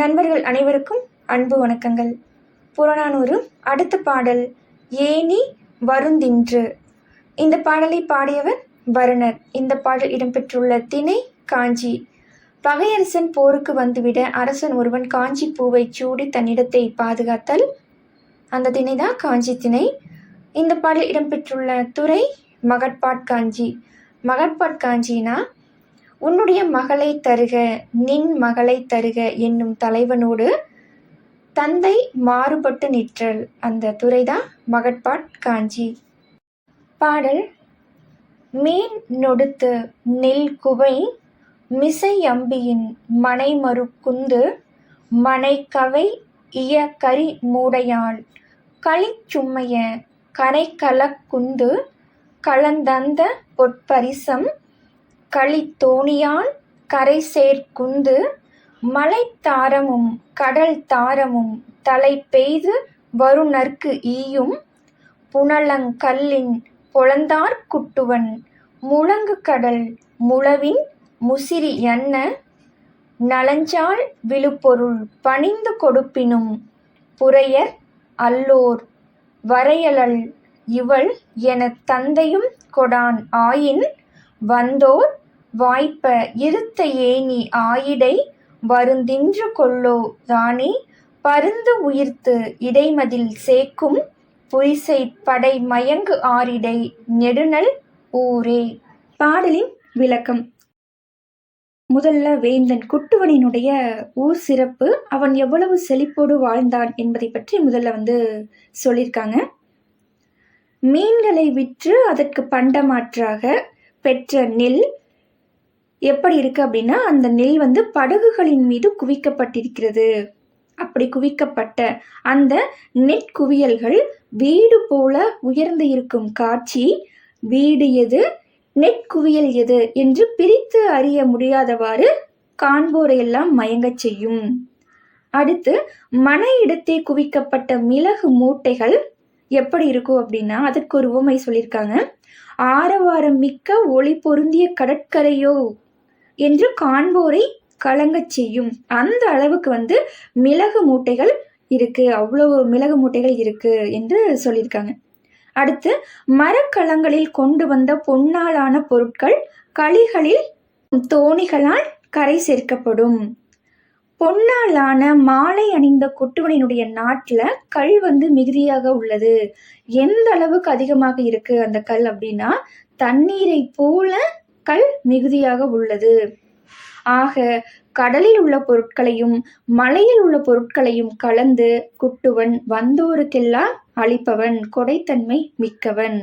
நண்பர்கள் அனைவருக்கும் அன்பு வணக்கங்கள். புறநானூறு அடுத்த பாடல் ஏனி வருந்தின்று. இந்த பாடலை பாடியவர் வருணர். இந்த பாடல் இடம்பெற்றுள்ள திணை காஞ்சி. பகையரசன் போருக்கு வந்துவிட அரசன் ஒருவன் காஞ்சி பூவை சூடி தன்னிடத்தை பாதுகாத்தல். அந்த திணை தான் காஞ்சி திணை. இந்த பாடல் இடம்பெற்றுள்ள துறை மகட்பாட் காஞ்சி மகட்பாட் காஞ்சினா உன்னுடைய மகளை தருக நின் மகளை தருக என்னும் தலைவனோடு தந்தை மாறுபட்டு நிற்றல். அந்த துறைதான் மகட்பாட் காஞ்சி. பாடல் மீன் நொடுத்து நெல் குவை மிசை அம்பியின் மனைமறு குந்து கவை இய கரி மூடையாள். களிச்சும்மைய கரைக்கலக் குந்து பொற்பரிசம் களித்தோணியான் கரை குந்து மலைத்தாரமும் கடல் தாரமும் தலை பெய்து வருநர்க்கு ஈயும் புனலங்கல்லின் பொலந்தார் குட்டுவன் முழங்கு கடல் முழவின் முசிறி என்ன நலஞ்சால் விழுப்பொருள் பணிந்து கொடுப்பினும் புரையர் அல்லோர் வரையலல் இவள் எனத் தந்தையும் கொடான் ஆயின் வந்தோர் வாய்ப்ப இருத்த ஏனி ஆயிடை வருந்தின்று கொள்ளோ தானே. பருந்து உயிர்த்து இடைமதில் சேக்கும் புரிசை படை மயங்கு ஆரிடை நெடுநல் ஊரே. பாடலின் விளக்கம். முதல்ல வேந்தன் குட்டுவனினுடைய ஊர் சிறப்பு அவன் எவ்வளவு செழிப்போடு வாழ்ந்தான் என்பதை பற்றி முதல்ல வந்து சொல்லியிருக்காங்க. மீன்களை விற்று அதற்கு பண்டமாற்றாக பெற்ற நெல் எப்படி இருக்கு அப்படின்னா அந்த நெல் வந்து படகுகளின் மீது குவிக்கப்பட்டிருக்கிறது. அப்படி குவிக்கப்பட்ட அந்த நெற்குவியல்கள் வீடு போல உயர்ந்து இருக்கும் காட்சி வீடு எது நெற்குவியல் எது என்று பிரித்து அறிய முடியாதவாறு காண்போரையெல்லாம் மயங்கச் செய்யும். அடுத்து மன இடத்தே குவிக்கப்பட்ட மிளகு மூட்டைகள் எப்படி இருக்கும் அப்படின்னா அதற்கு ஒரு உவமை சொல்லியிருக்காங்க. ஆரவாரம் மிக்க ஒளி பொருந்திய கடற்கரையோ என்று காண்போரை கலங்கச் செய்யும். அந்த அளவுக்கு வந்து மிளகு மூட்டைகள் இருக்கு. அவ்வளவு மிளகு மூட்டைகள் இருக்கு என்று சொல்லியிருக்காங்க. அடுத்து மரக்கலங்களில் கொண்டு வந்த பொன்னாலான பொருட்கள் களிகளில் தோணிகளால் கரை சேர்க்கப்படும். பொன்னாலான மாலை அணிந்த குட்டுவனினுடைய நாட்டில் கல் வந்து மிகுதியாக உள்ளது. எந்த அளவுக்கு அதிகமாக இருக்கு அந்த கல் அப்படின்னா தண்ணீரை போல கல் மிகுதியாக உள்ளது. ஆக கடலில் உள்ள பொருட்களையும் மலையில் உள்ள பொருட்களையும் கலந்து குட்டுவன் வந்தோருக்கெல்லாம் அளிப்பவன் கொடைத்தன்மை மிக்கவன்.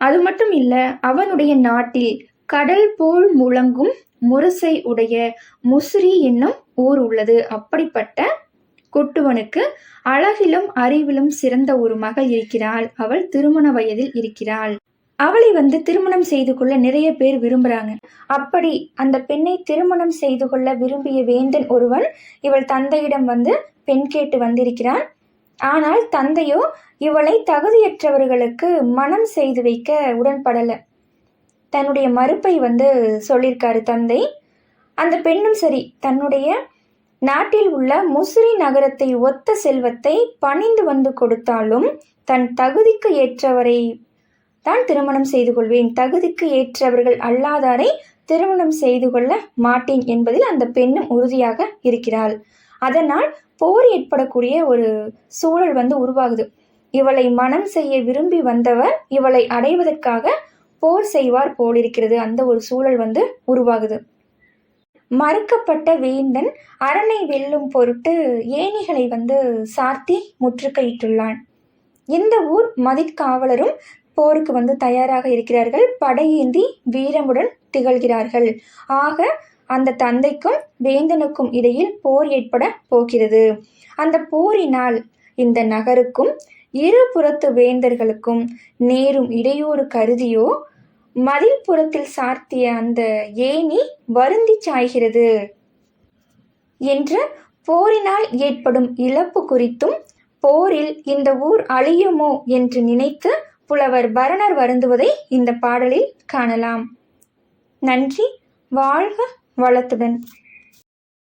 அது மட்டும் இல்ல அவனுடைய நாட்டில் கடல் போல் முழங்கும் முரசை உடைய முசிறி என்னும் ஊர் உள்ளது. அப்படிப்பட்ட குட்டுவனுக்கு அழகிலும் அறிவிலும் சிறந்த ஒரு மகள் இருக்கிறாள். அவள் திருமண வயதில் இருக்கிறாள். அவளை வந்து திருமணம் செய்து கொள்ள நிறைய பேர் விரும்புகிறாங்க அப்படி அந்த பெண்ணை திருமணம் செய்து கொள்ள விரும்பிய வேந்தன் ஒருவன் இவள் தந்தையிடம் வந்து பெண் கேட்டு வந்திருக்கிறான். ஆனால் தந்தையோ இவளை தகுதியற்றவர்களுக்கு மனம் செய்து வைக்க உடன்படலை. தன்னுடைய மறுப்பை வந்து சொல்லியிருக்காரு தந்தை. அந்த பெண்ணும் சரி தன்னுடைய நாட்டில் உள்ள முசிறி நகரத்தை ஒத்த செல்வத்தை பணிந்து வந்து கொடுத்தாலும் தன் தகுதிக்கு ஏற்றவரை தான் திருமணம் செய்து கொள்வேன். தகுதிக்கு ஏற்றவர்கள் அல்லாதாரை திருமணம் செய்து கொள்ள மாட்டேன் என்பதில் அந்த பெண்ணும் உறுதியாக இருக்கிறாள். அதனால் போர் ஏற்படக்கூடிய ஒரு சூழல் வந்து உருவாகுது. இவளை மனம் செய்ய விரும்பி வந்தவர் இவளை அடைவதற்காக போர் செய்வார் போலிருக்கிறது. அந்த ஒரு சூழல் வந்து உருவாகுது. மறுக்கப்பட்ட வேந்தன் அரணை வெல்லும் பொருட்டு ஏணிகளை வந்து சார்த்தி முற்றுகையிட்டுள்ளான். இந்த ஊர் மதிக்காவலரும் போருக்கு வந்து தயாராக இருக்கிறார்கள். படையேந்தி வீரமுடன் திகழ்கிறார்கள். ஆக அந்த தந்தைக்கும் வேந்தனுக்கும் இடையில் போர் ஏற்பட போகிறது. அந்த போரினால் இந்த நகருக்கும் இரு புறத்து வேந்தர்களுக்கும் நேரும் இடையூறு கருதியோ மதில் புறத்தில் சார்த்திய அந்த ஏணி வருந்தி சாய்கிறது என்று போரினால் ஏற்படும் இழப்பு குறித்தும் போரில் இந்த ஊர் அழியுமோ என்று நினைத்து புலவர் பரணர் வருந்துவதை இந்த பாடலில் காணலாம். நன்றி வாழ்க வளத்துடன்.